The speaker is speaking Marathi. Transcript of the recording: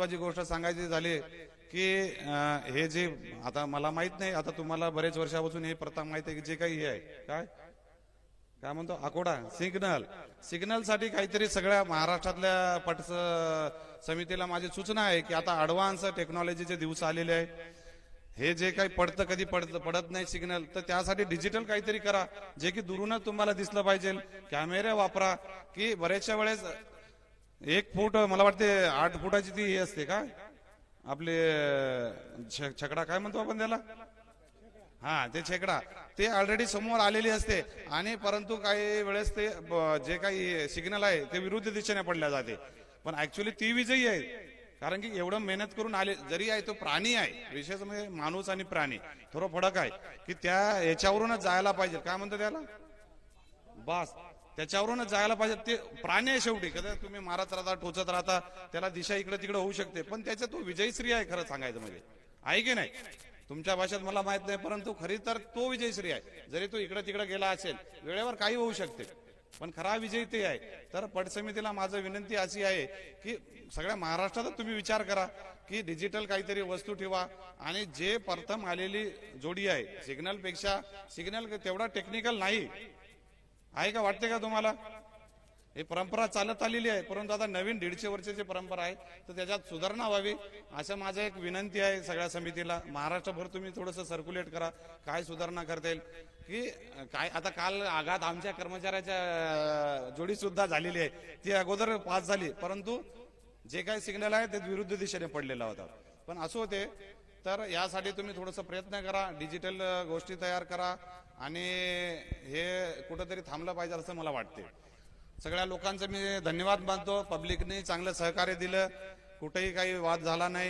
महत्वाची गोष्ट सांगायची झाली की हे जे आता मला माहीत नाही आता तुम्हाला बरेच वर्षापासून हे प्रथा माहीत आहे की जे काही हे आहे. काय? काय म्हणतो? अकोडा सिग्नल. सिग्नलसाठी काहीतरी सगळ्या महाराष्ट्रातल्या पट समितीला माझी सूचना आहे की आता अडव्हान्स टेक्नॉलॉजीचे दिवस आलेले आहे हे जे काही पडतं कधी पडत पडत नाही सिग्नल तर त्यासाठी डिजिटल काहीतरी करा जे की दुरूनच तुम्हाला दिसलं पाहिजे. कॅमेरे वापरा की बऱ्याचशा वेळेस एक फूट मला वाटते आठ फुटाची ती हे असते का? आपले छकडा काय म्हणतो आपण त्याला? हा ते छेकडा. ते ऑलरेडी समोर आलेली असते. आणि परंतु काही वेळेस ते ब- जे काही सिग्नल आहे ते विरुद्ध दिशेने पडल्या जाते. पण ऍक्च्युली ती विजयी आहे. कारण की एवढं मेहनत करून आले जरी आहे तो प्राणी आहे. विशेष म्हणजे माणूस आणि प्राणी. थोडं फडक आहे. की त्या याच्यावरूनच जायला पाहिजे. काय म्हणतो त्याला? बस. त्याच्यावरूनच जायला पाहिजे. ते प्राणी आहे शेवटी कदा तुम्ही मारत राहता टोचत राहता त्याला दिशा इकडे तिकडे होऊ शकते. पण त्याच्या तो विजयश्री आहे खरं सांगायचं म्हणजे. आहे की नाही? तुमच्या भाषेत मला माहीत नाही परंतु खरी तर तो विजयश्री आहे. जरी तो इकडे तिकडे गेला असेल वेळेवर काही होऊ शकते. पण खरा विजय ते आहे. तर पट समितीला माझं विनंती अशी आहे की सगळ्या महाराष्ट्रातच तुम्ही विचार करा की डिजिटल काहीतरी वस्तू ठेवा. आणि जे प्रथम आलेली जोडी आहे सिग्नलपेक्षा सिग्नल तेवढा टेक्निकल नाही आहे का? वाटते का तुम्हाला? हे परंपरा चालत आलेली आहे. परंतु आता नवीन दीडशे वर्षाची परंपरा आहे. तर त्याच्यात सुधारणा व्हावी असं माझं एक विनंती आहे सगळ्या समितीला. महाराष्ट्रभर तुम्ही थोडंसं सर्क्युलेट करा. काय सुधारणा करता येईल? की काय आता काल आघात आमच्या कर्मचाऱ्याच्या जोडी सुद्धा झालेली आहे. ती अगोदर पास झाली. परंतु जे काही सिग्नल आहे ते विरुद्ध दिशेने पडलेला होता. पण असं होते तर यासाठी तुम्ही थोडंसं प्रयत्न करा. डिजिटल गोष्टी तयार करा. आणि हे कुठंतरी थांबलं पाहिजे असं मला वाटते सगळ्या लोकांचं मी धन्यवाद मानतो. पब्लिकने चांगलं सहकार्य दिलं. कुठेही काही वाद झाला नाही.